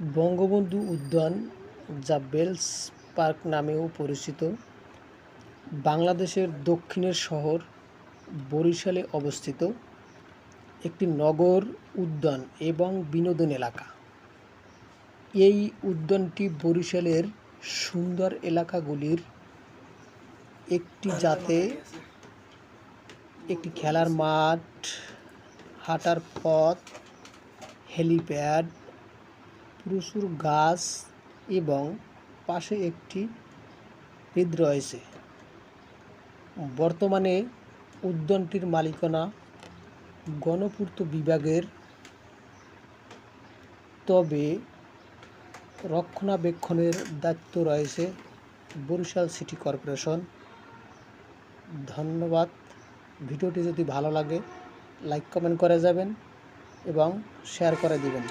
বঙ্গবন্ধু উদ্যান যা bells park নামেও পরিচিত, বাংলাদেশের দক্ষিণের শহর বরিশালে অবস্থিত একটি নগর উদ্যান এবং বিনোদন এলাকা। এই উদ্যানটি বরিশালের সুন্দর এলাকাগুলির একটি যাতে একটি খেলার মাঠ, হাঁটার পথ, হেলিপ্যাড প্রচুর গাছ এবং পাশে একটি হৃদ রয়েছে। বর্তমানে উদ্যানটির মালিকানা গণপূর্ত বিভাগের। তবে রক্ষণাবেক্ষণের দায়িত্ব রয়েছে বরিশাল সিটি কর্পোরেশন। ধন্যবাদ। ভিডিওটি যদি ভালো লাগে, লাইক, কমেন্ট করে যাবেন এবং শেয়ার করে দিবেন।